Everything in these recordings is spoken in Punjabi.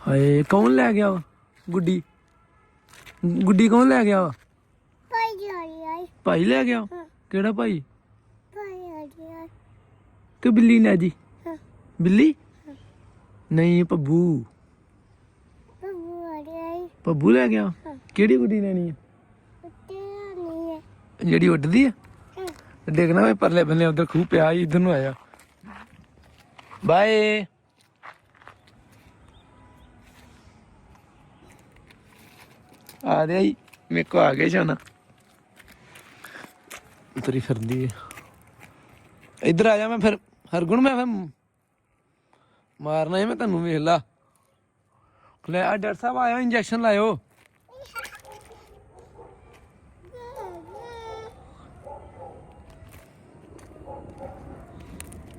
ਹਾਏ ਕੌਣ ਲੈ ਗਿਆ ਵਾ? ਗੁੱਡੀ। ਗੁੱਡੀ ਕੌਣ ਲੈ ਗਿਆ ਵਾ? ਭਾਈ ਆਈ ਆਈ। ਭਾਈ ਲੈ ਗਿਆ ਕਿਹੜਾ ਭਾਈ? ਭਾਈ ਆਈ ਕਿ ਬਿੱਲੀ ਨੇ ਜੀ? ਹਾਂ। ਬਿੱਲੀ? ਨਹੀਂ ਪੱਬੂ ਪੱਬੂ ਲੈ ਗਿਆ ਕਿਹੜੀ ਗੁੱਡੀ ਲੈਣੀ ਹੈ ਜਿਹੜੀ ਉੱਡਦੀ ਹਾਂ। ਦੇਖਣਾ ਮੈਂ ਪਰਲੇ ਬੰਨੇ ਉਧਰ ਖੂਹ ਪਿਆ ਇੱਧਰ ਨੂੰ ਆਇਆ। ਬਾਏ। ਆ ਦੇ ਆਈ ਮੇਰੇ ਕੋ ਆ ਗਏ ਜਾਨਾ ਤੇਰੀ ਫਿਰਦੀ ਹੈ ਇੱਧਰ ਆ ਜਾ ਮੈਂ ਫਿਰ ਹਰਗੁਣ ਮੈਂ ਫਿਰ ਮਾਰਨਾ ਹੈ ਮੈਂ ਤੁਹਾਨੂੰ ਵੇਖ ਲਾ। ਲੈ ਆ ਡਾਕਟਰ ਸਾਹਿਬ ਆਇਓ ਇੰਜੈਕਸ਼ਨ ਲਾਇਓ।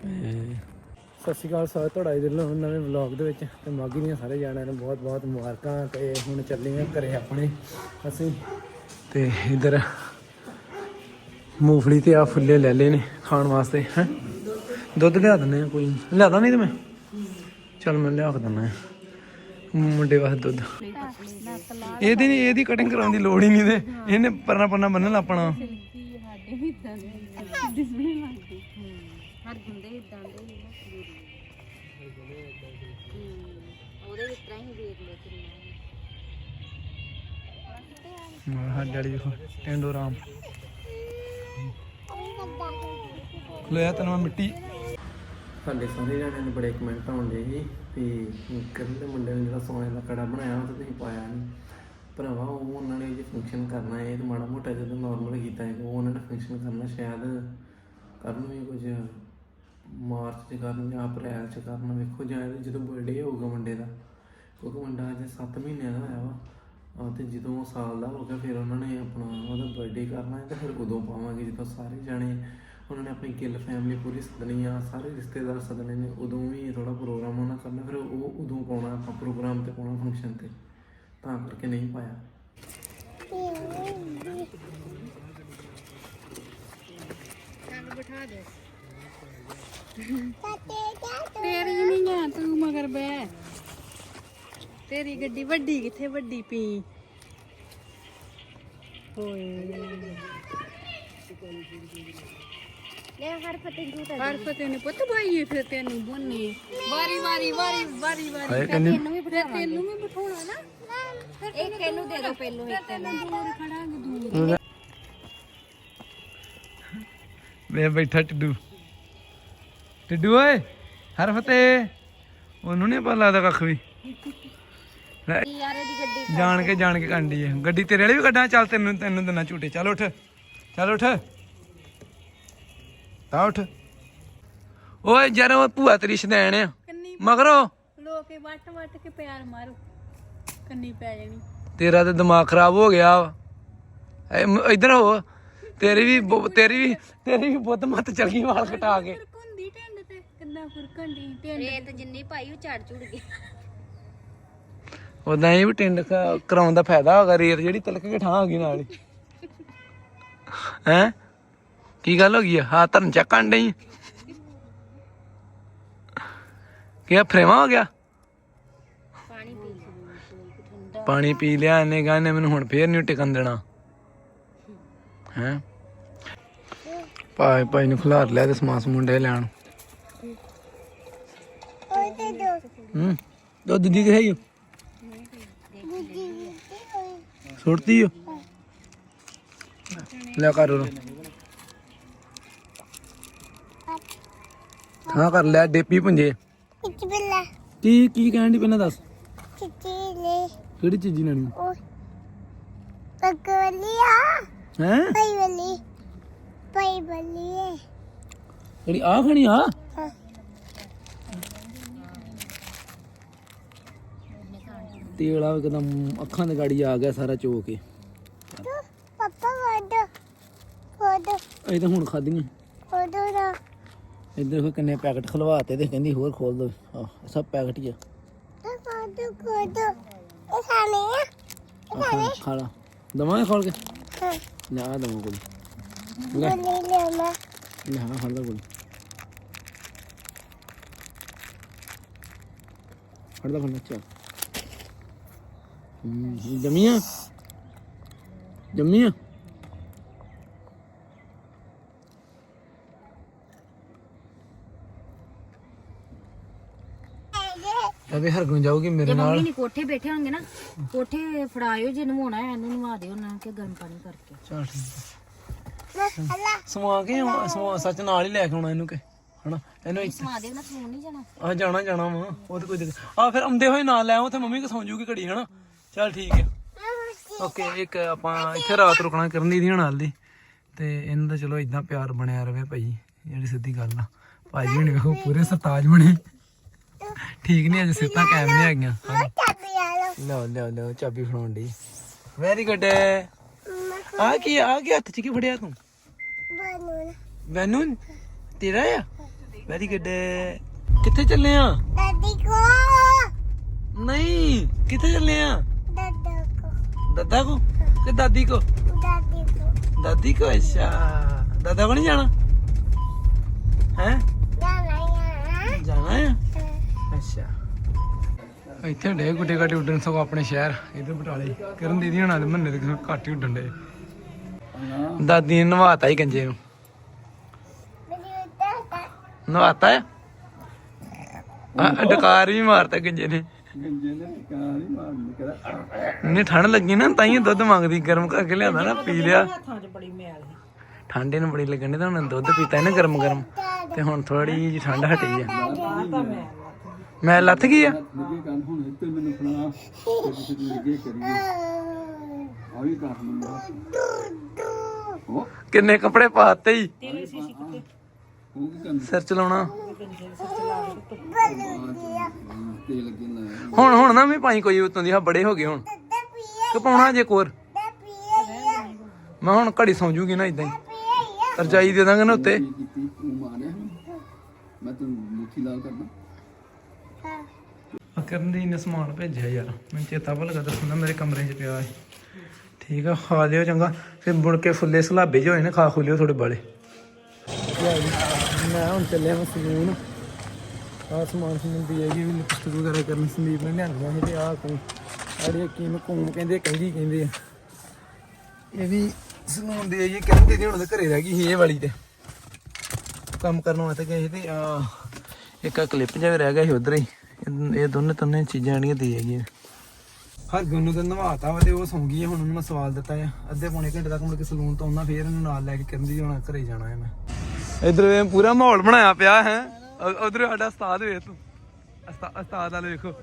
ਸਤਿ ਸ਼੍ਰੀ ਅਕਾਲ ਸਾਰਿਆਂ ਤੁਹਾਡਾ ਜੀ ਦਿਲੋਂ ਨਵੇਂ ਵਲੌਗ ਦੇ ਵਿੱਚ। ਤੇ ਮਾਗੀ ਦੀਆਂ ਸਾਰੇ ਜਾਣਿਆਂ ਨੂੰ ਬਹੁਤ ਬਹੁਤ ਮੁਬਾਰਕਾਂ ਤੇ ਹੁਣ ਚੱਲੇ ਆ ਘਰੇ ਆਪਣੇ। ਅਸੀਂ ਤੇ ਇਧਰ ਮੂੰਗਫਲੀ ਤੇ ਆ ਫੁੱਲੇ ਲੈ ਲਏ ਨੇ ਖਾਣ ਵਾਸਤੇ, ਹੈ? ਦੁੱਧ ਲਿਆ ਦਿੰਦੇ ਆ ਕੋਈ। ਨੀ। ਲਿਆਦਾ ਨਹੀਂ ਤੇ ਮੈਂ ਚੱਲ ਮੈਂ ਲਿਆ ਕੇ ਦਿੰਦਾ ਮੁੰਡੇ ਵਾਸਤੇ ਦੁੱਧ। ਇਹਦੀ ਨਹੀਂ, ਇਹਦੀ ਕਟਿੰਗ ਕਰਾਉਣ ਦੀ ਲੋੜ ਹੀ ਨਹੀਂ ਤੇ ਇਹਨੇ ਪਰਨਾ ਪਰਨਾ ਬੰਨਣ ਆਪਣਾ। ਹਰ ਗੁੰਦੇ ਇਦਾਂ ਦੇ ਹੀ ਨਾ ਉਹਦੇ ਵਿੱਚ ਤਰ੍ਹਾਂ ਹੀ ਵੇਖ ਲੋ ਕਿੰਨਾ ਹਾਂ। ਡੈਡੀ ਦੇਖੋ ਟੈਂਡੋ ਰਾਮ ਖਲੋਇਆ ਤੈਨੂੰ ਮੈਂ ਮਿੱਟੀ। ਸਾਡੇ ਸਾਰੇ ਜਣਿਆਂ ਨੇ ਬੜੇ ਕਮੈਂਟ ਆਉਂਦੇ ਸੀ ਵੀ ਕਰਨ ਦੇ ਮੁੰਡੇ ਨੇ ਜਿਹੜਾ ਸੋਨੇ ਦਾ ਕੜਾ ਬਣਾਇਆ ਉਹ ਤਾਂ ਤੁਸੀਂ ਪਾਇਆ ਨਹੀਂ ਭਰਾਵਾ ਉਹ ਉਹਨਾਂ ਨੇ ਜੇ ਫੰਕਸ਼ਨ ਕਰਨਾ ਹੈ ਤੇ ਮਾੜਾ ਮੋਟਾ ਜਦੋਂ ਨਾਰਮਲ ਕੀਤਾ ਹੈ ਉਹ ਉਹਨਾਂ ਨੇ ਫੰਕਸ਼ਨ ਕਰਨਾ ਸ਼ਾਇਦ ਕਰਨ ਵੀ ਕੁਝ ਮਾਰਚ ਚ ਕਰਨ ਜਾਂ ਅਪ੍ਰੈਲ ਚ ਕਰਨ ਵੇਖੋ ਜਾਂ ਇਹਦੇ ਜਦੋਂ ਬਰਥਡੇ ਹੋਊਗਾ ਮੁੰਡੇ ਦਾ ਕਿਉਂਕਿ ਮੁੰਡਾ ਅਜੇ 7 ਮਹੀਨਿਆਂ ਦਾ ਹੋਇਆ ਵਾ ਤੇ ਜਦੋਂ ਉਹ ਸਾਲ ਦਾ ਹੋ ਗਿਆ ਫਿਰ ਉਹਨਾਂ ਨੇ ਆਪਣਾ ਉਹਦਾ ਬਰਥਡੇ ਕਰਨਾ ਹੈ ਤੇ ਫਿਰ ਉਦੋਂ ਪਾਵਾਂਗੇ ਜਦੋਂ ਸਾਰੇ ਜਾਣੇ ਉਹਨਾਂ ਨੇ ਆਪਣੀ ਗਿੱਲ ਫੈਮਿਲੀ ਪੂਰੀ ਸੱਦਣੀ ਆ ਸਾਰੇ ਰਿਸ਼ਤੇਦਾਰ ਸੱਦਣੇ ਨੇ ਉਦੋਂ ਵੀ ਥੋੜਾ ਪ੍ਰੋਗਰਾਮ ਉਹਨਾਂ ਕਰਨਾ ਫਿਰ ਉਹ ਉਦੋਂ ਪਾਉਣਾ ਆਪਾਂ ਪ੍ਰੋਗਰਾਮ ਤੇ ਪਾਉਣਾ ਫੰਕਸ਼ਨ ਤੇ ਤਾਂ ਕਰਕੇ ਨਹੀਂ ਪਾਇਆ। ਤੇਰੀ ਨਹੀਂ ਆ ਤੂੰ ਮਗਰ ਬੈ ਤੇਰੀ ਗੱਡੀ ਵੱਡੀ ਕਿੱਥੇ ਵੱਡੀ ਪੀ। ਓਏ ਲੈ ਹਰ ਫਤਿਹ ਜੂ ਹਰ ਫਤੇ ਨੇ ਪੁੱਤ ਬਾਈਏ ਫਿਰ ਤੈਨੂੰ ਬੁੰਨੀ ਵਾਰੀ ਵਾਰੀ ਵਾਰੀ ਵਾਰੀ ਵਾਰੀ। ਹਾਏ ਤੈਨੂੰ ਵੀ ਬਿਠਾਉਣਾ ਨਾ। ਇੱਕ ਇਹਨੂੰ ਦੇ ਦੋ ਪਹਿਲੋਂ ਇੱਕ? ਤੈਨੂੰ ਦੂਰ ਖੜਾਂਗੇ ਦੂਰ। ਵੇ ਬੈਠਾ ਟਿੱਡੂ। ਟਿੱਡੂ ਓਏ ਹਰ ਫਤੇ ਉਹਨੂੰ ਨਹੀਂ ਪਤਾ ਲੱਗਦਾ ਕੱਖ ਵੀ। ਲੈ, ਯਾਰ ਇਹਦੀ ਗੱਡੀ ਜਾਣ ਕੇ ਜਾਣ ਕੇ ਕਾਂਡੀ ਹੈ ਗੱਡੀ ਤੇਰੇ ਵਾਲੀ ਵੀ ਕੱਢਾਂ ਚੱਲ ਤੈਨੂੰ ਤੈਨੂੰ ਦਿਨਾ ਝੂਟੇ। ਚੱਲ ਉੱਠ ਚੱਲ ਉੱਠ। ਤਾਂ ਉੱਠ। ਓਏ ਜਰਾ ਉਹ ਭੂਆ ਤੇਰੀ ਸ਼ਦੈਣ ਆ। ਕੰਨੀ ਮਗਰੋਂ। ਲੋਕੇ ਵੱਟ ਵੱਟ ਕੇ ਪਿਆਰ ਮਾਰੋ। ਕੰਨੀ ਪੈ ਜਾਣੀ। ਤੇਰਾ ਤੇ ਦਿਮਾਗ ਖਰਾਬ ਹੋ ਗਿਆ ਵਾ। ਐ ਮ- ਇੱਧਰ ਹੋ ਤੇਰੀ ਵੀ ਬੁ- ਤੇਰੀ ਵੀ ਤੇਰੀ ਵੀ ਬੁੱਧ ਮਤ ਚਲ ਗਈ ਵਾਲ ਕਟਾ ਕੇ। ਕਿੰਨਾ ਫੁਰਕਣ ਦੀ ਰੇਤ ਜਿੰਨੀ ਪਾਈ ਉਹ ਝੜ ਝੁੜ ਗਈ। ਉਦਾਂ ਇਹ ਵੀ ਟਿੰਡ ਕ- ਕਰਾਉਣ ਦਾ ਫਾਇਦਾ ਹੋਗਾ ਰੇਤ ਜਿਹੜੀ ਤਿਲਕ ਕੇ ਠਾਂ ਹੋ ਗਈ ਨਾਲ ਹੀ। ਹੈ? ਕੀ ਗੱਲ ਹੋ ਗਈ ਆ? ਹਾਂ ਧਰਨ ਚੱਕਣ ਡਈ? ਕੀ ਆ ਫਰੇਵਾ ਹੋ ਗਿਆ? ਪਾਣੀ ਪੀ ਠੰਡਾ ਪਾਣੀ ਪੀ ਲਿਆ ਇਹਨੇ ਗਾਨੇ ਮੈਨੂੰ ਹੁਣ ਫੇਰ ਨਹੀਂ ਟਿਕਣ ਦੇਣਾ। ਹੈ? ਭਾਈ ਭਾਈ ਨੂੰ ਖਿਲਾਰ ਲਿਆ ਤੇ ਸਮਾਸ ਮੁੰਡੇ ਲੈਣ। ਹੂੰ। ਦੁੱਧ ਦੀ ਕਿਥੇ ਹੀ ਸੁੱਟਦੀ ਓ? ਲੈ ਕਰ ਉਹ ਹਾਂ ਕਰ ਲੈ ਡੇਪੀ ਪੁੰਜੇ ਇੱਕ ਬਿੱਲਾ ਕੀ ਕੀ ਕਹਿਣ ਦੀ ਪਹਿਲਾਂ ਦੱਸ। ਚਿੱਟੀ ਲੈ ਕਿਹੜੀ ਚੀਜ਼ ਲੈਣੀ ਉਹ ਪਕੜਿਆ ਹੈ? ਪਈ ਬੱਲੀ ਪਈ ਬੱਲੀ ਹੈ ਜਿਹੜੀ ਆ ਖਾਣੀ ਆ? ਤੇਲਾ ਇੱਕਦਮ ਅੱਖਾਂ ਦੇ ਗਾੜੀ ਆ ਗਿਆ ਸਾਰਾ ਚੋ ਕੇ। ਤੂੰ ਪਾਪਾ ਵੱਡ ਵੱਡ ਇਹ ਤਾਂ ਹੁਣ ਖਾਧੀਆਂ। ਵੱਡ ਨਾ। ਇੱਧਰ ਦੇਖੋ ਕਿੰਨੇ ਪੈਕਟ ਖਲਵਾਤੇ ਤੇ ਕਹਿੰਦੀ ਹੋਰ ਖੋਲ ਦੋ। ਆ ਸਭ ਪੈਕਟ ਹੀ ਆ। ਤੂੰ ਵੱਡ ਵੱਡ ਇਹ ਖਾਣੇ ਆ? ਆਹ ਖਾ ਖਾ ਲਾ। ਦਵਾਂ ਖੋਲ ਕੇ? ਹਾਂ। ਆ ਦਵਾਂ ਕੋਲ ਲੈ। ਮੈਂ ਹਾਂ ਖਾ ਲਾ ਕੋਲ ਫੜ ਲਾ ਫੜ ਚੱਲ। ਜਮੀਆਂ? ਜਮੀਆਂ? ਅਬੇ ਹਰਗੁਣ ਜਾਊਗੀ ਮੇਰੇ ਨਾਲ ਮੰਮੀ ਨਹੀਂ ਕੋਠੇ ਬੈਠੇ ਹੋਣਗੇ ਨਾ ਕੋਠੇ ਫੜਾਇਓ ਜੇ ਨਵਾਉਣਾ ਹੈ ਇਹਨੂੰ ਨਵਾ ਦਿਓ ਨਾ ਕਿ ਗਰਮ ਪਾਣੀ ਕਰਕੇ। ਚਲ ਠੀਕ ਹੈ। ਸਮਾ ਕੇ ਆਉਣਾ- ਸਮਾ ਸੱਚ ਨਾਲ ਹੀ ਲੈ ਕੇ ਆਉਣਾ ਇਹਨੂੰ ਕਿ ਹਨਾ? ਇਹਨੂੰ ਇੱਥੇ ਨਵਾ ਦਿਓ ਨਾ ਸੌਣ ਨਹੀਂ ਜਾਣਾ। ਆ ਜਾਣਾ ਜਾਣਾ ਵਾ। ਉਹ ਤੇ ਕੋਈ ਦਿੱਕਤ ਆ ਫਿਰ ਆਉਂਦੇ ਹੋਏ ਨਾਲ ਲੈ ਆਓ ਤੇ ਮੰਮੀ ਕੋ ਸੌਂ ਜੂਗੀ ਘੜੀ ਹਨਾ? ਚਲ ਠੀਕ ਹੈ ਓਕੇ ਇੱਕ ਆਪਾਂ ਇੱਥੇ ਰਾਤ ਰੁਕਣਾ ਕਰਨ ਦੀ ਦੀ ਨਾਲ ਦੀ ਤੇ ਇਹਨਾਂ ਦਾ ਚਲੋ ਇਦਾਂ ਪਿਆਰ ਬਣਿਆ ਰਵੇ ਭਾਈ ਜਿਹੜੀ ਸਿੱਧੀ ਗੱਲ ਆ। ਭਾਜੀ ਹੁਣ ਵੇਖੋ ਪੂਰੇ ਸਰਤਾਜ ਬਣੇ। ਠੀਕ ਨਹੀਂ ਅਜੇ ਸਿੱਧਾ ਕਾਇਮ ਨਹੀਂ ਆ ਲੋ ਲਓ ਲਓ ਲਓ ਚਾਬੀ ਫੜਾਉਣ ਦੀ ਵੈਰੀ ਗੁੱਡ ਆ ਕੀ ਆ ਕੀ ਹੱਥ ਚ ਕੀ ਫੜਿਆ ਤੂੰ? ਬਣੂ ਮੈਨੂੰ ਤੇਰਾ ਆ? ਵੈਰੀ ਗੁੱਡ ਕਿੱਥੇ ਚੱਲੇ ਆ? ਦਾਦੀ ਕੋ ਨਹੀਂ ਕਿੱਥੇ ਚੱਲੇ ਆ? ਦਾਦਾ ਕੋ ਕਿ ਦਾਦੀ ਕੋ? ਦਾਦੀ ਕੋ। ਦਾਦੀ ਕੋ ਅੱਛਾ। ਦਾਦਾ ਕੋ ਨਹੀਂ ਜਾਣਾ? ਹੈ? ਜਾਣਾ ਆ। ਅੱਛਾ। ਇੱਥੇ ਡੇ ਗੁੱਡੇ ਗਾਡੇ ਉੱਡਣ ਸਗੋਂ ਆਪਣੇ ਸ਼ਹਿਰ ਇਧਰ ਬਟਾਲੇ। ਕਰਨ ਦੀਦੀ ਹਣਾ ਦੇ ਮੰਨੇ ਦੇ ਘੱਟ ਹੀ ਉੱਡਣ ਡੇ ਦਾਦੀ ਨੇ ਨਵਾਤਾ ਹੀ ਗੰਜੇ ਨੂੰ। ਨਵਾਤਾ ਆ? ਆ ਡਕਾਰ ਵੀ ਮਾਰਤਾ ਗੰਜੇ ਨੇ। ਗੰਜੇ ਠੰਡ ਲੱਗੀ ਨਾ ਤਾਂ ਹੀ ਦੁੱਧ ਮੰਗਦੀ, ਗਰਮ ਕਰਕੇ ਲਿਆਦਾ ਨਾ, ਪੀ ਲਿਆ। ਠੰਡ ਬੜੀ ਮੈਲ ਨੂੰ ਬੜੀ ਲੱਗਣ ਦੀ ਤਾਂ ਹੁਣ ਦੁੱਧ ਪੀਤਾ ਇਹਨੇ ਗਰਮ ਗਰਮ ਤੇ ਹੁਣ ਥੋੜੀ ਜਿਹੀ ਠੰਡ ਹਟੀ ਆ। ਮੈਂ ਲੱਥ ਗਈ ਆ? ਕਿੰਨੇ ਕੱਪੜੇ ਪਾਤੇ ਹੀ ਸਿਰ ਚਲਾਉਣਾ। ਹੁਣ ਹੁਣ ਨਾ ਮੈਂ ਪਾਈ ਕੋਈ ਉਤੋਂ ਦੀ ਆ ਬੜੇ ਹੋ ਗਏ ਹੁਣ। ਕਿ ਪਾਉਣਾ ਜੇ ਕੋਰ। ਮੈਂ ਹੁਣ ਘੜੀ ਸੌਂ ਜੂਗੀ ਨਾ ਇਦਾਂ ਹੀ। ਰਜਾਈ ਦੇ ਦਾਂਗੇ ਨਾ ਉੱਤੇ। ਆ ਕਰਨ ਦੀ ਨੇ ਸਮਾਨ ਭੇਜਿਆ ਯਾਰ। ਮੈਨੂੰ ਚੇਤਾ ਭੁੱਲ ਗਿਆ ਦੱਸਣਾ ਮੇਰੇ ਕਮਰੇ 'ਚ ਪਿਆ ਸੀ ਠੀਕ ਆ ਖਾ ਲਿਓ ਚੰਗਾ। ਫਿਰ ਮੁੜ ਕੇ ਫੁੱਲੇ ਸਲਾਬੇ ਜਿਹੇ ਹੋਏ ਨੇ ਖਾ ਖੁਲਿਓ ਥੋੜੇ ਬਾਲੇ। ਮੈਂ ਹੁਣ ਚੱਲਿਆ ਮੈਂ ਸਲੂਨ। ਆ ਸਮਾਨ ਸਮੂਨ ਦੀ ਹੈਗੀ ਵੀ ਲਿਪਸਟਿਕ ਵਗੈਰਾ ਕਰਨ ਸੰਦੀਪ ਨੇ ਲਿਆਂਦੀਆਂ ਸੀ ਤੇ ਆ ਕੋਈ ਆੜੀ ਕੀ ਨੂੰ ਕਹਿੰਦੇ ਕਹਿੰਦੀ ਕਹਿੰਦੇ ਆ। ਇਹ ਵੀ ਸਲੂਨ ਦੀ ਹੈਗੀ ਕਹਿੰਦੇ ਦੀ ਹੁਣ ਘਰੇ ਰਹਿ ਗਈ ਸੀ ਇਹ ਵਾਲੀ ਤੇ। ਕੰਮ ਕਰਨ ਵਾਸਤੇ ਗਏ ਸੀ ਤੇ ਆ ਇੱਕ ਆ ਕਲਿੱਪ ਜਿਹਾ ਰਹਿ ਗਿਆ ਸੀ ਉਧਰ ਹੀ। ਇਹ- ਦੋਨੇ ਤਿੰਨੇ ਚੀਜ਼ਾਂ ਜਿਹੜੀਆਂ ਦੀ ਹੈਗੀਆਂ ਹਰ ਨੂੰ ਤੇ ਨਵਾਤਾ ਵਾ ਤੇ ਉਹ ਸੌਂ ਗਈ ਹੁਣ ਉਹਨੂੰ ਮੈਂ ਸਵਾਲ ਦਿੱਤਾ ਆ। ਅੱਧੇ ਪੌਣੇ ਘੰਟੇ ਤੱਕ ਮੁੜ ਕੇ ਸਲੂਨ ਤੋਂ ਆਉਣਾ ਫੇਰ ਇਹਨੂੰ ਨਾਲ ਲੈ ਕੇ ਕਹਿੰਦੀ ਹੁਣ ਘਰੇ ਜਾਣਾ ਹੈ ਮੈਂ। ਇਧਰ ਵੇ ਪੂਰਾ ਮਾਹੌਲ ਬਣਾਇਆ ਪਿਆ ਹੈ। ਉਧਰ ਸਾਡਾ ਉਸਤਾਦ ਵੇਖ ਤੂੰ। ਉਸਤਾ- ਉਸਤਾਦ ਵਾਲੇ ਵੇਖੋ।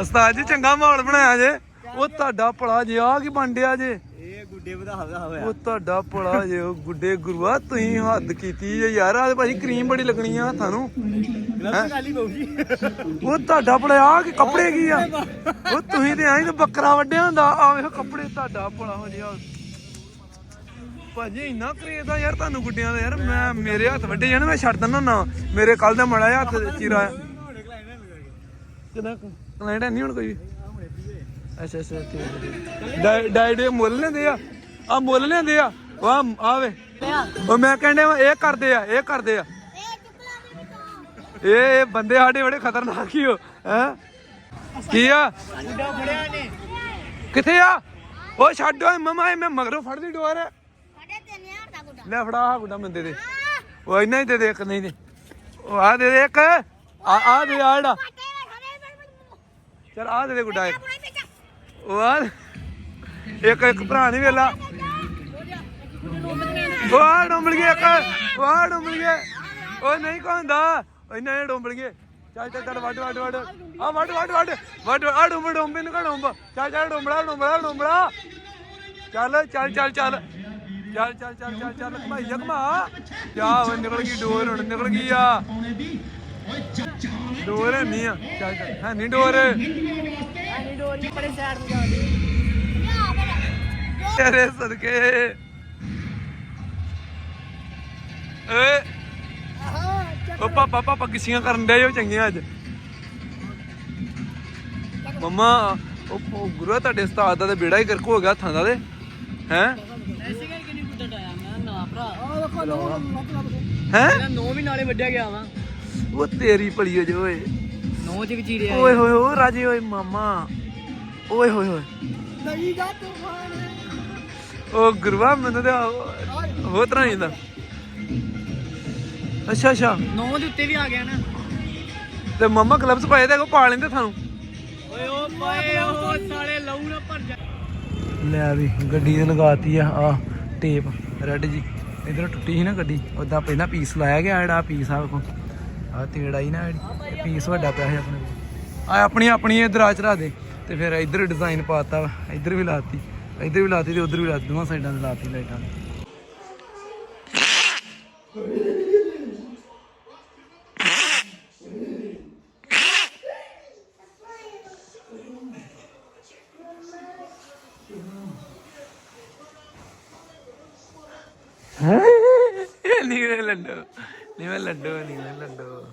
ਉਸਤਾਦ ਜੀ ਚੰਗਾ ਮਾਹੌਲ ਬਣਾਇਆ ਜੇ। ਉਹ ਤੁਹਾਡਾ ਭਲਾ ਜੇ ਆ ਕੀ ਬੰਡਿਆ ਜੇ। ਇਹ ਗੁੱਡੇ ਵਧਾਵਾ ਹੋਇਆ ਉਹ ਤੁਹਾਡਾ ਭਲਾ ਜੇ ਉਹ ਗੁੱਡੇ ਗੁਰੂਆ ਤੁਸੀਂ ਹੱਦ ਕੀਤੀ ਜੇ ਯਾਰ। ਆ ਭਾਜੀ ਕਰੀਮ ਬੜੀ ਲੱਗਣੀ ਆ ਹੱਥਾਂ ਨੂੰ। ਉਹ ਤੁਹਾਡਾ ਭਲਾ ਆ ਕਿ ਕੱਪੜੇ ਕੀ ਆ? ਉਹ ਤੁਸੀਂ ਤੇ ਐਂ ਤਾਂ ਬੱਕਰਾ ਵੱਡਿਆ ਹੁੰਦਾ। ਆ ਵੇਖੋ ਕੱਪੜੇ ਤੁਹਾਡਾ ਭਲਾ ਹੋ ਭਾਜੀ ਇੰਨਾ ਕਰੇਜ਼ ਆ ਯਾਰ ਤੁਹਾਨੂੰ ਗੁੱਡਿਆਂ ਦਾ ਯਾਰ। ਮੈਂ ਮੇਰੇ ਹੱਥ ਵੱਡੇ ਜਾਣ ਮੈਂ ਛੱਡ ਦਿੰਦਾ ਨਾ ਮੇਰੇ ਕੱਲ ਦਾ ਮੜਾ ਹੱਥ ਚੀਰਾ ਕਿਦਾਂ ਕਲਾਇੰਟ ਨਹੀਂ ਹੁਣ ਕੋਈ? ਵੀ? ਅੱਛਾ ਅੱਛਾ ਠੀਕ ਹੈ, ਠੀਕ ਹੈ। ਡਾਈ- ਡਾਈਟ ਮੁੱਲ ਲੈਂਦੇ ਆ। ਆ ਮੁੱਲ ਲੈਂਦੇ ਆ। ਵਾਹ ਆਵੇ ਉਹ ਮੈਂ ਕਹਿੰਦੇ ਇਹ ਕਰਦੇ ਆ ਇਹ ਕਰਦੇ ਆ। ਇਹ ਇਹ ਬੰਦੇ ਸਾਡੇ ਬੜੇ ਖਤਰਨਾਕ ਹੀ ਹੋ ਹੈ? ਕੀ ਆ? ਕਿੱਥੇ ਆ? ਉਹ ਛੱਡ ਮਮਾ ਇਹ ਮੈਂ ਮਗਰੋਂ ਫੜਦੀ ਡੋਰ ਲੈ ਫੜਾ ਆ ਗੁੱਡਾ ਮੰਦੇ ਦੇ ਉਹ ਇੰਨਾ ਹੀ ਦੇ ਦੇ ਇੱਕ, ਨਹੀਂ ਦੇ ਉਹ ਆ ਦੇ ਦੇ ਇੱਕ। ਆ ਆ ਦੇ, ਆ ਜਿਹੜਾ। ਚਲ ਆ ਦੇ ਦੇ ਗੁੱਡਾ ਇੱਕ। ਉਹ ਆ ਇੱਕ ਇੱਕ ਭਰਾ ਨਹੀਂ ਵੇਲਾ। ਉਹ ਆ ਡੁੰਬਲ ਗਿਆ ਇੱਕ। ਉਹ ਆ ਡੁੰਬਲ ਗਿਆ। ਉਹ ਨਹੀਂ ਕਹਿੰਦਾ ਇੰਨਾ ਇਹ ਡੁੰਬਲ ਗਿਆ। ਚੱਲ ਚੱਲ ਚੱਲ ਵੱਡ ਵੱਡ ਵੱਡ ਆ ਵੱਡ ਵੱਡ ਵੱਡ ਵੱਡ ਆ ਡੁੰਬ ਡੁੰਬ ਇਹਨੂੰ ਕਾ ਡੁੰਬ। ਚੱਲ ਚੱਲ ਡੁੰਬੜਾ ਡੁੰਬੜਾ ਡੁੰਬੜਾ ਚੱਲ ਚੱਲ ਚੱਲ ਚੱਲ। ਚੱਲ ਚੱਲ ਚੱਲ ਚੱਲ ਚੱਲ ਘਮਾਈ ਜਾ ਘਮਾ ਓਏ ਨਿਕਲ ਗਈ ਡੋਰ ਹੁਣ, ਨਿਕਲ ਗਈ ਆ। ਡੋਰ ਹੈ ਨਹੀਂ ਆ। ਚੱਲ ਚੱਲ, ਹੈ ਨਹੀਂ ਡੋਰ। ਤੇਰੇ ਸਦਕੇ। ਏ। ਉਹ ਪਾਪਾ ਪਾਪਾ ਕਿਸੀਆਂ ਕਰਨ ਦੇ ਹੋ ਚੰਗੀਆਂ ਅੱਜ? ਮੰਮਾ, ਉਹ ਉਹ ਗੁਰੂ ਤੁਹਾਡੇ ਉਸਤਾਦ ਦਾ ਤੇ ਬੇੜਾ ਹੀ ਕਰਕ ਹੋ ਗਿਆ ਹੱਥਾਂ ਦਾ ਤੇ। ਹੈ? ਹੈ। ਨੌ ਵੀ ਨਾਲੇ ਵੱਡਿਆ ਗਿਆ ਵਾ। ਉਹ ਤੇਰੀ ਭਲੀ ਹੋ ਜੇ ਓਏ। ਨੌ ਚ ਚੀੜਿਆ ਓਏ ਹੋਏ ਓ ਰਾਜੇ ਓਏ ਮਾਮਾ। ਓਏ ਹੋਏ ਹੋਏ। ਨਹੀਂ ਗਾ ਤੂਫਾਨ। ਉਹ ਗੁਰੂਆ ਮੈਨੂੰ ਤਾਂ ਹੋ ਤਰ੍ਹਾਂ ਹੀ ਦਾ ਅੱਛਾ ਅੱਛਾ। ਨੌ ਦੇ ਉੱਤੇ ਵੀ ਆ ਗਿਆ ਨਾ। ਤੇ ਮਮਾ ਕਲੱਬਸ ਪਾਏ ਤੇ ਕੋ ਪਾ ਲੈਂਦੇ ਤੁਹਾਨੂੰ ਓਏ ਓ ਪਾਏ ਉਹ ਸਾਲੇ ਲਹੂ ਨਾ ਭਰ ਜਾ। ਲੈ ਵੀ ਗੱਡੀ ਤੇ ਲਗਾਤੀ ਆ ਆ ਟੇਪ ਰੈੱਡ ਜੀ। ਇਧਰ ਟੁੱਟੀ ਸੀ ਨਾ ਗੱਡੀ ਉਦਾਂ ਪਹਿਲਾਂ ਪੀਸ ਲਾਇਆ ਗਿਆ ਜਿਹੜਾ ਪੀਸ ਆ, ਵੇਖੋ। ਆ ਤੇੜਾ ਹੀ ਨਾ ਪੀਸ ਵੱਡਾ ਪਿਆ ਸੀ ਆਪਣੇ ਆ ਆਪਣੀ ਆਪਣੀ ਇਧਰ ਆ ਚੜਾ ਦੇ। ਤੇ ਫਿਰ ਇਧਰ ਡਿਜ਼ਾਈਨ ਪਾਤਾ ਵਾ, ਇਧਰ ਵੀ ਲਾਤੀ। ਇਧਰ ਵੀ ਲਾਤੀ ਤੇ ਉਧਰ ਵੀ ਲਾਤੀ, ਦੋਵਾਂ ਸਾਈਡਾਂ ਤੇ ਲਾਤੀ ਲਾਈਟਾਂ ਨੀਵੇਂ ਲੱਡੂ ਨੀਵੇਂ ਲੱਡੂ ਨੀਵੇਂ ਲੱਡੂ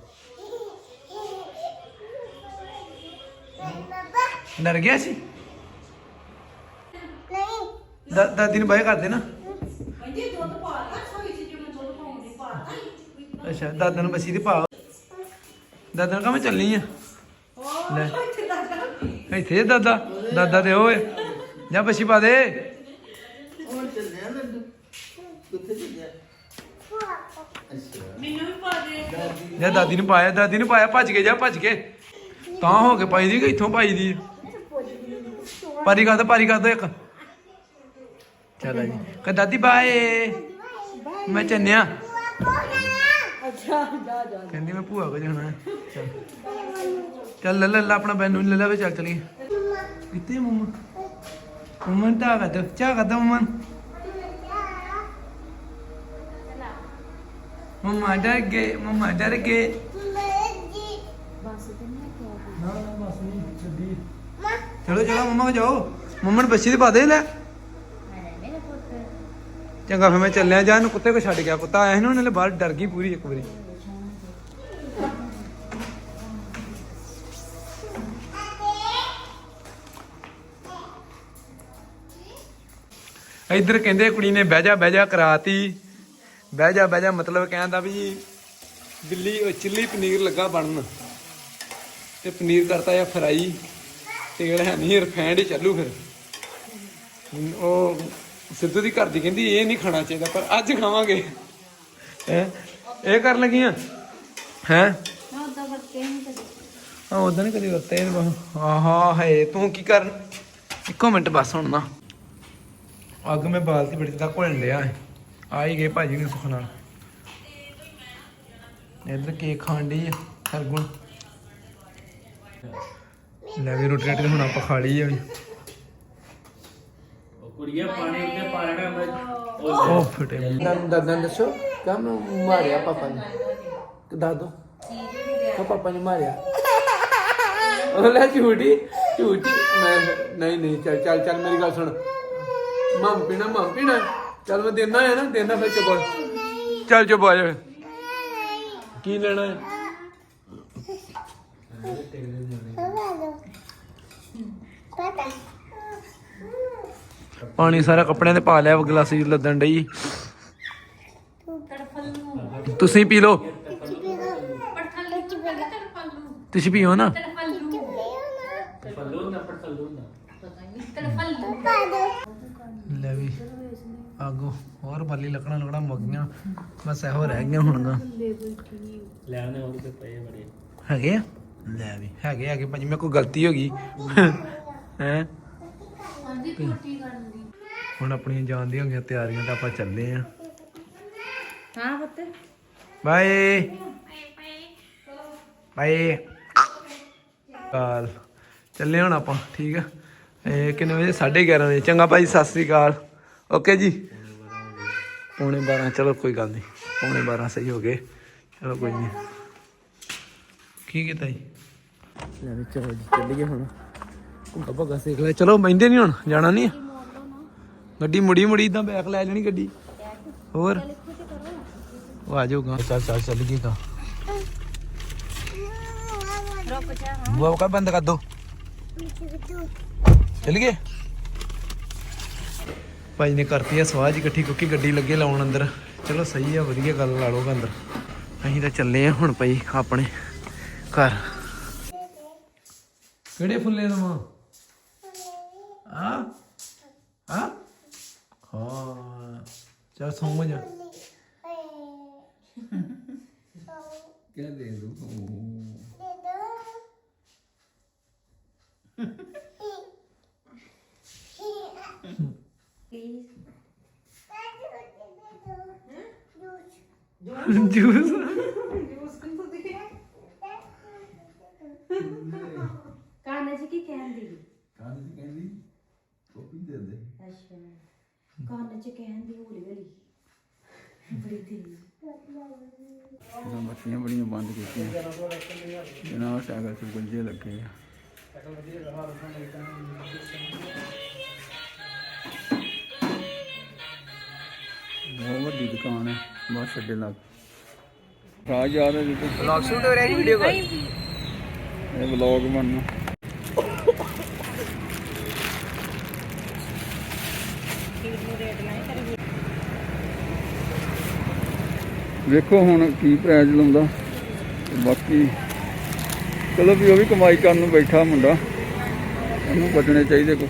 ਗਿਆ ਸੀ? ਨਹੀਂ। ਦਾ- ਦਾਦੀ ਨੂੰ ਬਾਏ ਕਰਦੇ ਨਾ। ਅੱਛਾ ਦਾਦਾ ਨੂੰ ਬਸੀ ਦੀ ਪਾ ਦਾਦਾ ਨੂੰ ਕਹਾਂ ਮੈਂ ਚੱਲਣੀ ਆ? ਲੈ। ਇੱਥੇ ਦਾਦਾ। ਦਾਦਾ? ਤੇ ਓਏ ਜਾ ਬਸੀ ਪਾ ਦੇ। ਜਾ ਦਾਦੀ ਨੂੰ ਪਾਇਆ ਦਾਦੀ ਨੂੰ ਪਾਇਆ ਭੱਜ ਕੇ ਜਾ ਭੱਜ ਕੇ। ਤਾਂ ਹੋ ਕੇ ਪਾਈ ਦੀ ਕਿ ਇੱਥੋਂ ਪਾਈ ਦੀ ਪਾਰੀ ਕਰ ਦੋ ਪਾਰੀ ਕਰ ਦੋ ਇੱਕ। ਚਲੋ ਜੀ। ਕਹ ਦਾਦੀ ਬਾਏ। ਮੈਂ ਚੰਨਿਆ ਕਹਿੰਦੀ ਮੈਂ ਭੂਆ ਕੋ ਜਾਣਾ। ਹੈ। ਚੱਲ। ਚੱਲ ਲੈ ਲੈ ਲੈ ਆਪਣਾ ਬੈਨ ਨੂੰ ਲੈ ਲੈ ਵੇ ਚੱਲ ਚਲੀਏ। ਕਿੱਥੇ ਮੰਮਾ? ਮੰਮਾ ਤਾਂ ਕਰ ਦੋ ਚਾਹ ਕਰ ਦੋ ਮੰਮਾ ਮੰਮਾ ਡਰ ਗਏ ਮੰਮਾ ਡਰ ਗਏ। ਨਾ ਨਾ ਬਸ ਨਹੀਂ ਛੱਡੀ ਚਲੋ ਚਲੋ ਮੰਮਾ ਕੋ ਜਾਓ। ਮੰਮਾ ਨੂੰ ਬੱਚੀ ਦੇ ਪਾ ਦੇ ਲੈ। ਚੰਗਾ ਫਿਰ ਮੈਂ ਚੱਲਿਆ, ਜਾ ਇਹਨੂੰ ਕੁੱਤੇ ਕੋ ਛੱਡ ਗਿਆ ਕੁੱਤਾ ਆਇਆ ਸੀ ਨਾ ਬਾਹਰ, ਡਰ ਗਈ ਪੂਰੀ ਇੱਕ ਵਾਰੀ। ਇੱਧਰ ਕਹਿੰਦੇ ਕੁੜੀ ਨੇ ਬਹਿ ਜਾ ਬਹਿ ਜਾ ਕਰਾਤੀ। ਬਹਿ ਜਾ ਬਹਿ ਜਾ, ਮਤਲਬ ਕਹਿੰਦਾ ਵੀ ਬਿੱਲੀ ਉਹ ਚਿੱਲੀ ਪਨੀਰ ਲੱਗਾ ਬਣਨ। ਤੇ ਪਨੀਰ ਕਰਤਾ ਆ ਫਰਾਈ। ਤੇਲ ਹੈ ਨਹੀਂ ਰਿਫਾਈਂਡ ਹੀ ਚੱਲੂ ਫਿਰ। ਉਹ ਸਿੱਧੂ ਦੀ ਘਰ ਦੀ ਕਹਿੰਦੀ ਇਹ ਨਹੀਂ ਖਾਣਾ ਚਾਹੀਦਾ ਪਰ ਅੱਜ ਖਾਵਾਂਗੇ। ਹੈ? ਇਹ ਕਰਨ ਲੱਗੀਆਂ? ਹੈ? ਹਾਂ ਉਦਾਂ ਨਹੀਂ ਕਦੀ ਵਰਤੇ ਆਹਾ ਹੈ ਤੂੰ ਕੀ ਕਰਨ? ਇੱਕੋ ਮਿੰਟ ਬਸ ਹੁਣ ਨਾ। ਅੱਗ ਮੈਂ ਬਾਲਤੀ ਬੜੀ ਤੱਕ ਘੁਲਣ ਲਿਆ ਆ ਹੀ ਗਏ ਭਾਜੀ ਨੇ ਸੁਖ ਨਾਲ ਇੱਧਰ ਕੇਕ ਖਾਣ ਡਈ ਆ ਸਰਗੁਣ ਲੈ ਵੀ ਰੋਟੀ ਰਾਟੀ ਹੁਣ ਆਪਾਂ ਖਾ ਲਈ ਆ ਵੀ। ਕੁੜੀਏ ਪਾਣੀ ਉੱਤੇ ਪਾ ਲੈਣਾ ਉਹ ਫਟੇ। ਦਾਦਾ ਨੇ ਦੱਸੋ ਕੰਮ ਮਾਰਿਆ ਪਾਪਾ ਨੇ। ਤੇ ਦਾਦੋ ਕਾ ਪਾਪਾ ਨੇ ਮਾਰਿਆ? ਉਹ ਲੈ ਝੂਠੀ ਝੂਠੀ। ਮੈਂ ਨਹੀਂ ਨਹੀਂ ਚੱਲ ਚੱਲ ਚੱਲ ਮੇਰੀ ਗੱਲ ਸੁਣ। ਮਮ ਪੀਣਾ ਮਮ ਪੀਣਾ। ਚੱਲ ਮੈਂ ਦੇਣਾ ਹੈ ਨਾ ਦੇਣਾ ਫਿਰ ਚੁੱਪ ਚੱਲ ਚੁੱਪ ਆ ਜਾ। ਕੀ ਲੈਣਾ ਹੈ? ਪਤਾ ਪਾਣੀ ਸਾਰਾ ਕੱਪੜਿਆਂ ਤੇ ਪਾ ਲਿਆ ਗਲਾਸੀ ਲੱਦਣ ਡਈ। ਤੁਸੀਂ ਪੀ ਲਓ। ਤੁਸੀਂ ਪੀਓ ਨਾ। ਲੈ ਵੀ, ਆਗੋ, ਹੋਰ ਬਾਲੀ ਲੱਕੜਾਂ ਲੱਕੜਾਂ ਮੁੱਕ ਗਈਆਂ। ਬਸ ਇਹੋ ਰਹਿ ਗਈਆਂ ਹੁਣਗਾ ਲੈਣੇ ਹੋਰ ਤੇ ਪਏ ਬੜੇ ਹੈਗੇ ਆ? ਲੈ ਵੀ, ਹੈਗੇ ਹੈਗੇ, ਭਾਜੀ, ਮੇਰੇ ਕੋਲ ਗਲਤੀ ਹੋ ਗਈ। ਹੈ? ਹੁਣ ਆਪਣੀਆਂ ਜਾਣ ਦੀਆਂ ਹੋ ਗਈਆਂ ਤਿਆਰੀਆਂ ਤਾਂ ਆਪਾਂ ਚੱਲੇ ਆ। ਹਾਂ ਪੁੱਤ। ਬਾਏ। ਬਾਏ। ਕਾਲ। ਚੱਲੇ ਹੁਣ ਆਪਾਂ ਠੀਕ ਆ? ਇਹ ਕਿੰਨੇ ਵਜੇ? 11:30 ਵਜੇ। ਚੰਗਾ ਭਾਈ ਸਤਿ ਸ੍ਰੀ ਅਕਾਲ। ਓਕੇ ਜੀ? ਪੌਣੇ 12 ਚਲੋ ਕੋਈ ਗੱਲ ਨਹੀਂ। ਪੌਣੇ 12 ਸਹੀ ਹੋ ਗਏ। ਚਲੋ ਕੋਈ ਨਹੀਂ। ਕੀ ਕੀਤਾ ਜੀ? ਲੈ ਵੀ ਚਲੋ ਜੀ ਚੱਲੀਏ ਹੁਣ। ਭੁੱਗਾ ਭੱਗਾ ਸਿੱਖ ਲੈ। ਚਲੋ ਬੈਂਦੇ ਨਹੀਂ ਹੁਣ ਜਾਣਾ ਨਹੀਂ ਗੱਡੀ ਮੁੜੀ ਮੁੜੀ ਇਦਾਂ ਬੈਕ ਲੈ ਲੈਣੀ ਗੱਡੀ। ਹੋਰ? ਉਹ ਆ ਜਾਊਗਾ। ਚੱਲ ਚੱਲ ਚੱਲ ਜਾ ਬੁਆ ਕਾ ਬੰਦ ਕਰ ਦੋ। ਚੱਲ ਗਏ? ਭਾਈ ਨੇ ਕਰਤੀ ਆ ਸਵਾਜ ਇਕੱਠੀ ਕਿਉਂਕਿ ਗੱਡੀ ਲੱਗੇ ਲਾਉਣ ਅੰਦਰ। ਚਲੋ ਸਹੀ ਆ ਵਧੀਆ ਗੱਲ ਲਾ ਲਓਗਾ ਅੰਦਰ। ਅਸੀਂ ਤਾਂ ਚੱਲੇ ਆ ਹੁਣ ਭਾਈ ਆਪਣੇ ਘਰ। ਕਿਹੜੇ ਫੁੱਲੇ ਦਵਾਂ ਹਾਂ ਹਾਂ ਹਾਂ ਚਲ ਸੌਂ ਜਾ ਕਿਆ ਦੇ ਦੂ ਜੂਸ ਕਾਨੇ ਚ ਕੀ ਕਹਿੰਦੀ ਕਾਹਦੀ ਕਹਿੰਦੀ ਕੋਪੀ ਦੇ ਦੇ। ਅੱਛਾ। ਕਾਨੇ ਚ ਕਹਿੰਦੀ ਹੌਲੀ ਹੌਲੀ। ਬੜੀ ਤੇਜ਼। ਇਹਨਾਂ ਬੱਤੀਆਂ ਬੜੀਆਂ ਬੰਦ ਕੀਤੀਆਂ। ਇਹਨਾਂ ਸਾਈਕਲ ਚ ਗੁੰਝੇ ਲੱਗੇ ਆ। ਬਹੁਤ ਵੱਡੀ ਦੁਕਾਨ ਹੈ ਬਸ ਅੱਡੇ ਲੱਗ। ਰਾਜ ਆ ਰਿਹਾ ਜਿੱਥੇ ਵਲੌਗ ਸ਼ੂਟ ਹੋ ਰਿਹਾ ਜੀ ਵੀਡੀਓ ਕਾਲ ਇਹ ਵਲੌਗ ਬਣਨਾ। ਵੇਖੋ ਹੁਣ ਕੀ ਪ੍ਰਾਈਜ਼ ਲਾਉਂਦਾ। ਬਾਕੀ ਚਲੋ ਵੀ ਉਹ ਵੀ ਕਮਾਈ ਕਰਨ ਨੂੰ ਬੈਠਾ ਮੁੰਡਾ। ਉਹਨੂੰ ਬਚਣੇ ਚਾਹੀਦੇ ਕੋ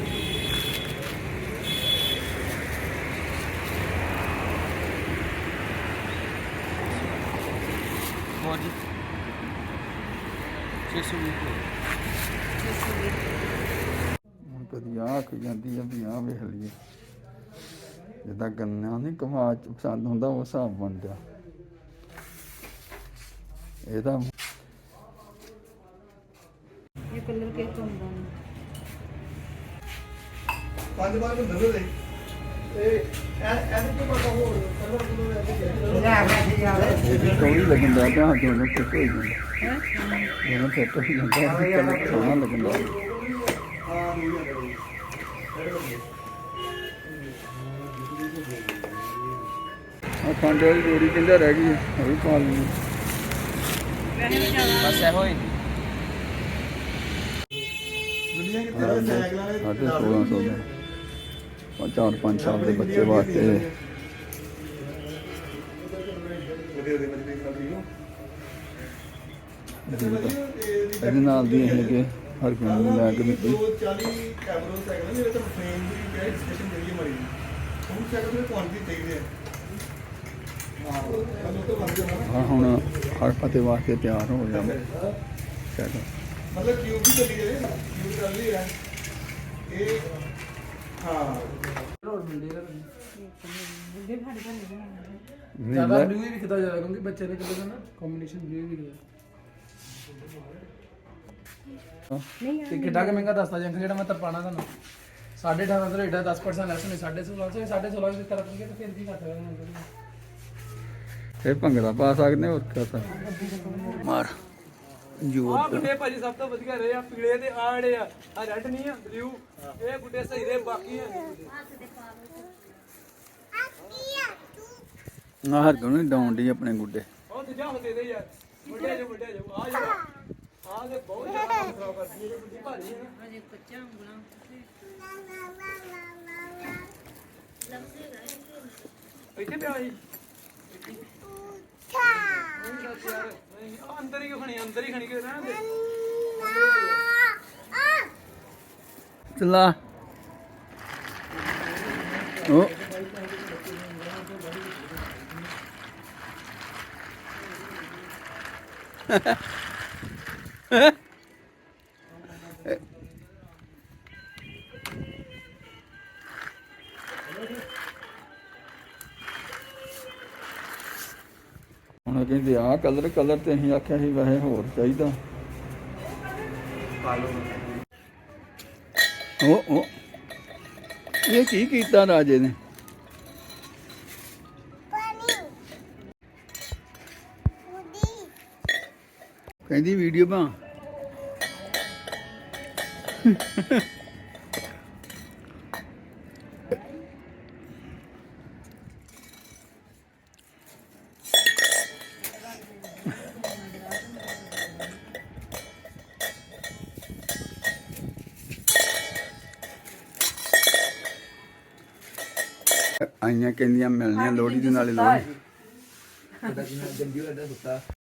ਮੋਜੀ 600 ਹੁਣ ਕਦੀ ਆਖੀ ਜਾਂਦੀ ਆ ਵੀ ਆਹ ਵੇਖ ਲਈਏ। ਜਿੱਦਾਂ ਗੰਨਾ ਨਹੀਂ ਕਮਾਲ ਚ ਪਸੰਦ ਹੁੰਦਾ ਉਹ ਹਿਸਾਬ ਬਣ ਜਾ ਇਹਦਾ ਇਹ ਕਲਰ ਕਿਹ ਤੋਂ ਹੁੰਦਾ ਨੀ। ਪੰਜ ਵਾਰ ਨੂੰ ਨਜ਼ਰ ਦੇ। ਇਹ ਐਸੇ ਤੋਂ ਪਤਾ ਹੋਰ ਕਲਰ ਕਲਰ ਸੋਹਣੀ ਲੱਗਣ ਦਾ ਤਾਂ ਹੱਥੋਂ ਨੂੰ ਫਿੱਟ ਹੋਈ ਜਾਂਦਾ ਇਹਨਾਂ ਫਿੱਟ ਹੋਈ ਜਾਂਦਾ ਵੀ ਕਲਰ ਸੋਹਣਾ ਲੱਗਣ ਦਾ ਆ ਖੰਡ ਵਾਲੀ ਜੋੜੀ ਕਹਿੰਦਾ ਰਹਿ ਗਈ? ਹੈ ਉਹ ਵੀ ਪਾ ਲਈ। ਬਸ ਇਹੋ ਹੀ। ਦੁਨੀਆ ਕਿੱਥੇ ਸਾਈਕਲਾਂ ਸਾਢੇ 1600 ਦਾ। ਉਹ ਚਾਰ ਪੰਜ ਸਾਲ ਦੇ ਬੱਚੇ ਵਾਸਤੇ। ਦੇ ਇਹਦੇ ਨਾਲ ਦੀ ਇਹ ਕਿ ਹਰ ਕੋਈ ਨੂੰ ਲੈ ਕੇ ਦਿੱਤੀ। 240 ਕੈਮਰੋ ਸਾਈਕਲ ਨੇ ਤਾਂ ਫਰੇਮ ਦੀ ਕਿਹੜੀ ਸਟੇਸ਼ਨ ਜਿਹੜੀ ਮਰੀ ਹੁਣ ਸਾਈਕਲ ਦੇ ਕੁਆਂਟੀਟੀ ਚਾਹੀਦੇ ਆ। ਹਾਂ ਹੁਣ ਹਰ ਪਤੇ ਵਾਸਤੇ ਤਿਆਰ ਹੋ ਜਾਂਦਾ ਸਾਈਕਲ ਮਤਲਬ ਕਿਊਬ ਵੀ ਚੱਲੀ ਗਏ ਕਿਊਬ ਚੱਲ ਰਹੀ ਹੈ ਇਹ ਹਾਂ। ਨਹੀਂ ਲੈ ਬਲੂ ਹੀ ਵਿਖਦਾ ਜ਼ਿਆਦਾ ਕਿਉਂਕਿ ਬੱਚੇ ਦੇ ਕਲਰ ਦਾ ਨਾ ਕੰਬੀਨੇਸ਼ਨ ਬਲੂ ਹੀ ਵਿਖਦਾ ਤੇ ਕਿੱਡਾ ਕਿ ਮਹਿੰਗਾ ਦੱਸਦਾ ਜੰਕ ਜਿਹੜਾ ਮੈਂ ਤਰਪਾਣਾ ਤੁਹਾਨੂੰ। 18.5 ਤੋਂ ਏਡਾ 10% ਲੈਸ ਨਹੀਂ 16.5 ਤੋਂ 16.5 ਦੀ ਤਰਫ ਨਹੀਂ ਤੇ ਫਿਰ ਵੀ ਘੱਟ ਹੋਇਆ? ਇਹ ਭੰਗੜਾ ਪਾ ਸਕਦੇ ਹੋਰ ਕਿਆ ਕਰ ਮਾਰ। ਜੋਰ ਆ ਗੁੱਡੇ ਭਾਜੀ ਸਭ ਤੋਂ ਵਧੀਆ ਰਹੇ ਆ ਪੀਲੇ ਤੇ ਆੜੇ ਆ ਆ ਰੈੱਡ ਨਹੀਂ ਆ ਬਲੂ ਇਹ ਗੁੱਡੇ ਸਹੀ ਰਹੇ ਬਾਕੀ ਆ। ਆ ਹਰ ਕੋਈ ਡਾਉਣ ਦੀ ਆਪਣੇ ਗੁੱਡੇ। ਉਹ ਦੂਜਾ ਹੁੰਦੇ ਦੇ ਯਾਰ। ਮੁੰਡੇ ਜੋ ਮੁੰਡੇ ਜੋ ਆ ਜਾ ਆ ਦੇ ਬਹੁਤ ਜ਼ਿਆਦਾ ਕੰਮ ਖਰਾਬ ਕਰਦੀ ਹੈ ਗੁੱਡੀ ਭਾਜੀ ਹੈ ਨਾ। ਅਜੇ ਬੱਚਾ ਉਂਗਲਾਂ ਇੱਥੇ ਪਿਆ ਸੀ ਨਹੀਂ ਦੱਸ ਯਾਰ ਨਹੀਂ ਆ ਅੰਦਰ ਹੀ ਖਣੀ ਅੰਦਰ ਹੀ ਖਣੀ ਕਿ ਰਹਿਣ ਦੇ ਚਲਾ। ਉਹ ਹੁਣ ਕਹਿੰਦੇ ਆ ਕਲਰ ਕਲਰ ਤੇ ਅਸੀਂ ਆਖਿਆ ਸੀ, ਵੈਸੇ ਹੋਰ ਚਾਹੀਦਾ। ਉਹ ਉਹ, ਇਹ ਕੀ ਕੀਤਾ ਰਾਜੇ ਨੇ? ਕਹਿੰਦੀ, ਵੀਡੀਓ ਬਣਾ। ਆਈਆਂ ਕਹਿੰਦੀਆਂ ਮਿਲਣੀਆਂ ਲੋਹੜੀ ਦੇ ਨਾਲੇ ਲੋਹੜੀ।